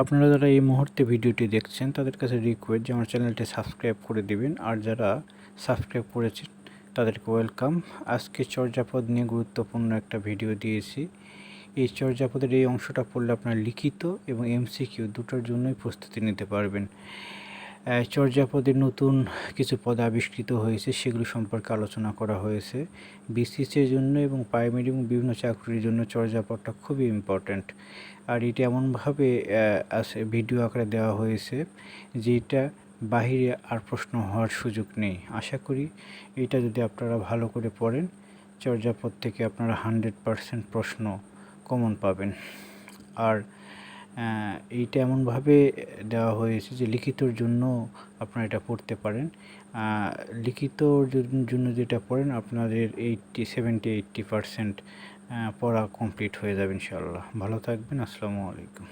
আপনারা যারা এই মুহূর্তে ভিডিওটি দেখছেন, তাদের কাছে রিকোয়েস্ট যে আমার চ্যানেলটি সাবস্ক্রাইব করে দিবেন। আর যারা সাবস্ক্রাইব করেছেন, তাদেরকে ওয়েলকাম আজকে চর্যাপদ নিয়ে গুরুত্বপূর্ণ একটা ভিডিও দিয়েছি। এই চর্যাপদের এই অংশটা পড়লে আপনার লিখিত এবং এমসিকিউ দুটোর জন্যই প্রস্তুতি নিতে পারবেন। আহ, চর্যাপদে নতুন কিছু পদ আবিষ্কৃত হয়েছে সেগুলো সম্পর্কে আলোচনা করা হয়েছে। বিসিসির জন্য এবং প্রাইমারি এবং বিভিন্ন চাকরির জন্য চর্যাপদটা খুবই ইম্পর্ট্যান্ট আর এটা এমনভাবে আছে ভিডিও আকারে দেওয়া হয়েছে যেটা বাহিরে আর প্রশ্ন হওয়ার সুযোগ নেই। আশা করি এটা যদি আপনারা ভালো করে পড়েন চর্যাপদ থেকে আপনারা হান্ড্রেড পারসেন্ট প্রশ্ন কমন পাবেন। আর এইটা এমনভাবে দেওয়া হয়েছে যে লিখিতর জন্য আপনারা এটা পড়তে পারেন। লিখিত লিখিতর জন্য যেটা পড়েন, আপনাদের এইটটি, সেভেন্টি, এইটটি পারসেন্ট পড়া কমপ্লিট হয়ে যাবে ইনশাল্লাহ ভালো থাকবেন, আসসালামু আলাইকুম।